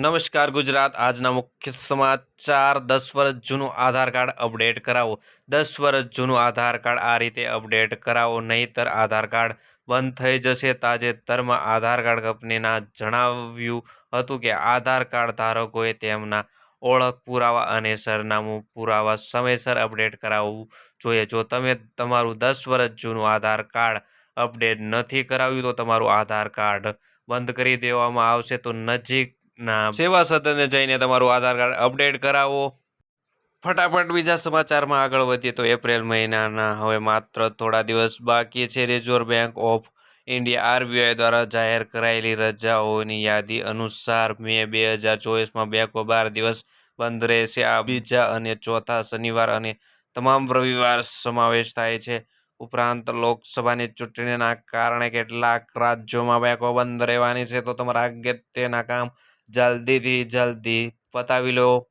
નમસ્કાર ગુજરાત. આજના મુખ્ય સમાચાર, દસ વર્ષ જૂનું આધાર કાર્ડ અપડેટ કરાવો. દસ વર્ષ જૂનું આધાર કાર્ડ આ રીતે અપડેટ કરાવો, નહીંતર આધાર કાર્ડ બંધ થઈ જશે. તાજેતરમાં આધાર કાર્ડ કંપનીના જણાવ્યું હતું કે, આધાર કાર્ડ ધારકોએ તેમના ઓળખ પુરાવા અને સરનામું પુરાવા સમયસર અપડેટ કરાવવું જોઈએ. જો તમે તમારું દસ વર્ષ જૂનું આધાર કાર્ડ અપડેટ નથી કરાવ્યું, તો તમારું આધાર કાર્ડ બંધ કરી દેવામાં આવશે. તો નજીકના સેવા સદને જઈને તમારું આધાર કાર્ડ અપડેટ કરાવો. ફટાફટ બીજા સમાચારમાં આગળ વધીએ તો એપ્રિલ મહિનાના હવે માત્ર થોડા દિવસ બાકી છે. Reserve bank of India RBI દ્વારા જાહેર કરાયેલી રજાઓની યાદી અનુસાર મે બે હજાર ચોવીસમાં બેંકો બાર દિવસ બંધ રહેશે. આ બીજા અને ચોથા શનિવાર અને તમામ રવિવાર સમાવેશ થાય છે. ઉપરાંત લોકસભાની ચૂંટણીના કારણે કેટલાક રાજ્યોમાં બેંકો બંધ રહેવાની છે. તો તમારા અગત્યના કામ જલ્દીથી જલ્દી પતાવી લો.